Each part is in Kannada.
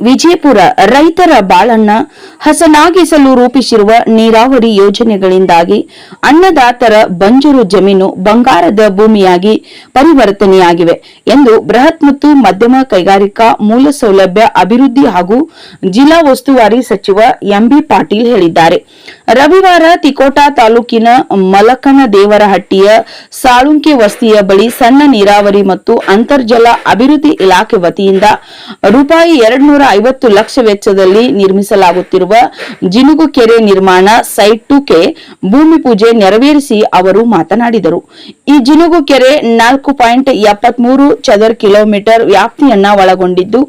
ವಿಜಯಪುರ ರೈತರ ಬಾಳನ್ನ ಹಸನಾಗಿಸಲು ರೂಪಿಸಿರುವ ನೀರಾವರಿ ಯೋಜನೆಗಳಿಂದಾಗಿ ಅನ್ನದಾತರ ಬಂಜರು ಜಮೀನು ಬಂಗಾರದ ಭೂಮಿಯಾಗಿ ಪರಿವರ್ತನೆಯಾಗಿವೆ ಎಂದು ಬೃಹತ್ ಮತ್ತು ಮಧ್ಯಮ ಕೈಗಾರಿಕಾ ಮೂಲ ಸೌಲಭ್ಯ ಅಭಿವೃದ್ಧಿ ಹಾಗೂ ಜಿಲ್ಲಾ ಉಸ್ತುವಾರಿ ಸಚಿವ ಎಂಬಿ ಪಾಟೀಲ್ ಹೇಳಿದ್ದಾರೆ. ರವಿವಾರ ತಿಕೋಟಾ ತಾಲೂಕಿನ ಮಲಕನ ದೇವರಹಟ್ಟಿಯ ಸಾಳುಂಕೆ ವಸ್ತಿಯ ಬಳಿ ಸಣ್ಣ ನೀರಾವರಿ ಮತ್ತು ಅಂತರ್ಜಲ ಅಭಿವೃದ್ಧಿ ಇಲಾಖೆ ವತಿಯಿಂದ ರೂಪಾಯಿ ಎರಡ್ನೂರ ಐವತ್ತು ಲಕ್ಷ ವೆಚ್ಚದಲ್ಲಿ ನಿರ್ಮಿಸಲಾಗುತ್ತಿರುವ ಜಿನುಗು ಕೆರೆ ನಿರ್ಮಾಣ ಸೈಟ್ ಟುಕೆ ಭೂಮಿ ಪೂಜೆ ನೆರವೇರಿಸಿ ಅವರು ಮಾತನಾಡಿದರು. ಈ ಜಿನುಗು ಕೆರೆ ನಾಲ್ಕು ಪಾಯಿಂಟ್ ಎಪ್ಪತ್ಮೂರು ಚದರ್ ಕಿಲೋಮೀಟರ್ ವ್ಯಾಪ್ತಿಯನ್ನ ಒಳಗೊಂಡಿದ್ದು,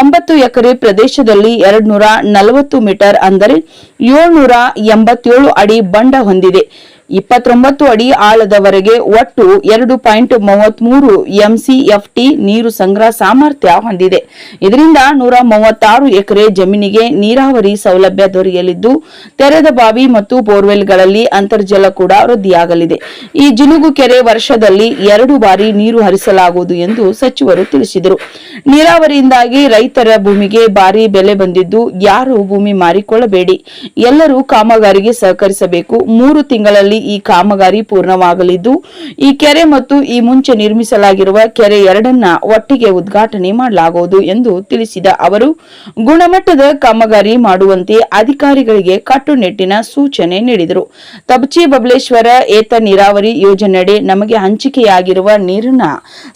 ಒಂಬತ್ತು ಎಕರೆ ಪ್ರದೇಶದಲ್ಲಿ ಎರಡ್ನೂರ ನಲವತ್ತು ಮೀಟರ್ ಅಂದರೆ ಏಳ್ನೂರ ಎಂಬತ್ತೇಳು ಅಡಿ ಬಂಡ ಹೊಂದಿದೆ. ಇಪ್ಪತ್ತೊಂಬತ್ತು ಅಡಿ ಆಳದವರೆಗೆ ಒಟ್ಟು ಎರಡು ಪಾಯಿಂಟ್ ಮೂವತ್ಮೂರು ಎಂಸಿಎಫ್ಟಿ ನೀರು ಸಂಗ್ರಹ ಸಾಮರ್ಥ್ಯ ಹೊಂದಿದೆ. ಇದರಿಂದ ನೂರ ಮೂವತ್ತಾರು ಎಕರೆ ಜಮೀನಿಗೆ ನೀರಾವರಿ ಸೌಲಭ್ಯ ದೊರೆಯಲಿದ್ದು, ತೆರೆದ ಬಾವಿ ಮತ್ತು ಬೋರ್ವೆಲ್ಗಳಲ್ಲಿ ಅಂತರ್ಜಲ ಕೂಡ ವೃದ್ಧಿಯಾಗಲಿದೆ. ಈ ಜಿನುಗು ಕೆರೆ ವರ್ಷದಲ್ಲಿ ಎರಡು ಬಾರಿ ನೀರು ಹರಿಸಲಾಗುವುದು ಎಂದು ಸಚಿವರು ತಿಳಿಸಿದರು. ನೀರಾವರಿಯಿಂದಾಗಿ ರೈತರ ಭೂಮಿಗೆ ಭಾರಿ ಬೆಲೆ ಬಂದಿದ್ದು, ಯಾರು ಭೂಮಿ ಮಾರಿಕೊಳ್ಳಬೇಡಿ. ಎಲ್ಲರೂ ಕಾಮಗಾರಿಗೆ ಸಹಕರಿಸಬೇಕು. ಮೂರು ತಿಂಗಳಲ್ಲಿ ಈ ಕಾಮಗಾರಿ ಪೂರ್ಣವಾಗಲಿದ್ದು, ಈ ಕೆರೆ ಮತ್ತು ಈ ಮುಂಚೆ ನಿರ್ಮಿಸಲಾಗಿರುವ ಕೆರೆ ಎರಡನ್ನ ಒಟ್ಟಿಗೆ ಉದ್ಘಾಟನೆ ಮಾಡಲಾಗುವುದು ಎಂದು ತಿಳಿಸಿದ ಅವರು, ಗುಣಮಟ್ಟದ ಕಾಮಗಾರಿ ಮಾಡುವಂತೆ ಅಧಿಕಾರಿಗಳಿಗೆ ಕಟ್ಟುನಿಟ್ಟಿನ ಸೂಚನೆ ನೀಡಿದರು. ತಬಚಿ ಬಬಲೇಶ್ವರ ಏತ ನೀರಾವರಿ ಯೋಜನೆಯಡಿ ನಮಗೆ ಹಂಚಿಕೆಯಾಗಿರುವ ನೀರನ್ನ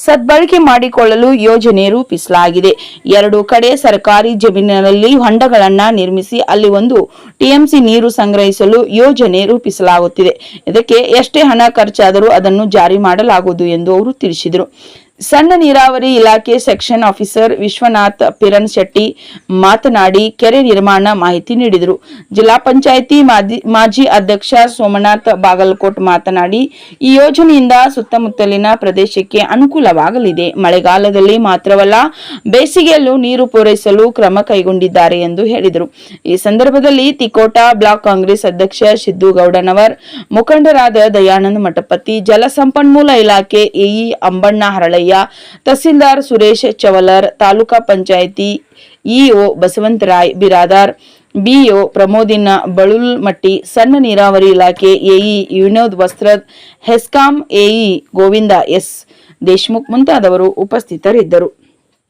ಸದ್ಬಳಕೆ ಮಾಡಿಕೊಳ್ಳಲು ಯೋಜನೆ ರೂಪಿಸಲಾಗಿದೆ. ಎರಡು ಕಡೆ ಸರ್ಕಾರಿ ಜಮೀನಿನಲ್ಲಿ ಹೊಂಡಗಳನ್ನ ನಿರ್ಮಿಸಿ ಅಲ್ಲಿ ಒಂದು ಟಿಎಂಸಿ ನೀರು ಸಂಗ್ರಹಿಸಲು ಯೋಜನೆ ರೂಪಿಸಲಾಗುತ್ತಿದೆ. ಇದಕ್ಕೆ ಎಷ್ಟೇ ಹಣ ಖರ್ಚಾದರೂ ಅದನ್ನು ಜಾರಿ ಮಾಡಲಾಗುವುದು ಎಂದು ಅವರು ತಿಳಿಸಿದರು. ಸಣ್ಣ ನೀರಾವರಿ ಇಲಾಖೆ ಸೆಕ್ಷನ್ ಆಫೀಸರ್ ವಿಶ್ವನಾಥ್ ಪಿರನ್ ಶೆಟ್ಟಿ ಮಾತನಾಡಿ ಕೆರೆ ನಿರ್ಮಾಣ ಮಾಹಿತಿ ನೀಡಿದರು. ಜಿಲ್ಲಾ ಪಂಚಾಯಿತಿ ಮಾಜಿ ಅಧ್ಯಕ್ಷ ಸೋಮನಾಥ್ ಬಾಗಲಕೋಟ್ ಮಾತನಾಡಿ, ಈ ಯೋಜನೆಯಿಂದ ಸುತ್ತಮುತ್ತಲಿನ ಪ್ರದೇಶಕ್ಕೆ ಅನುಕೂಲವಾಗಲಿದೆ. ಮಳೆಗಾಲದಲ್ಲಿ ಮಾತ್ರವಲ್ಲ, ಬೇಸಿಗೆಯಲ್ಲೂ ನೀರು ಪೂರೈಸಲು ಕ್ರಮ ಕೈಗೊಂಡಿದ್ದಾರೆ ಎಂದು ಹೇಳಿದರು. ಈ ಸಂದರ್ಭದಲ್ಲಿ ತಿಕೋಟಾ ಬ್ಲಾಕ್ ಕಾಂಗ್ರೆಸ್ ಅಧ್ಯಕ್ಷ ಸಿದ್ದು ಗೌಡನವರ್ ಮುಖಂಡರಾದ ದಯಾನಂದ ಮಠಪತಿ, ಜಲಸಂಪನ್ಮೂಲ ಇಲಾಖೆ AE Ambanna Haralayya tahsildar Suresh Chavalar, taluka panchayat E O Basavantaray Biradar, B O Pramodina Balulmatti, ಸಣ್ಣ ನೀರಾವರಿ ಇಲಾಖೆ A E Vinod Vastrad, HESCOM A E Govinda S Deshmukh ಮುಂತಾದವರು ಉಪಸ್ಥಿತರಿದ್ದರು.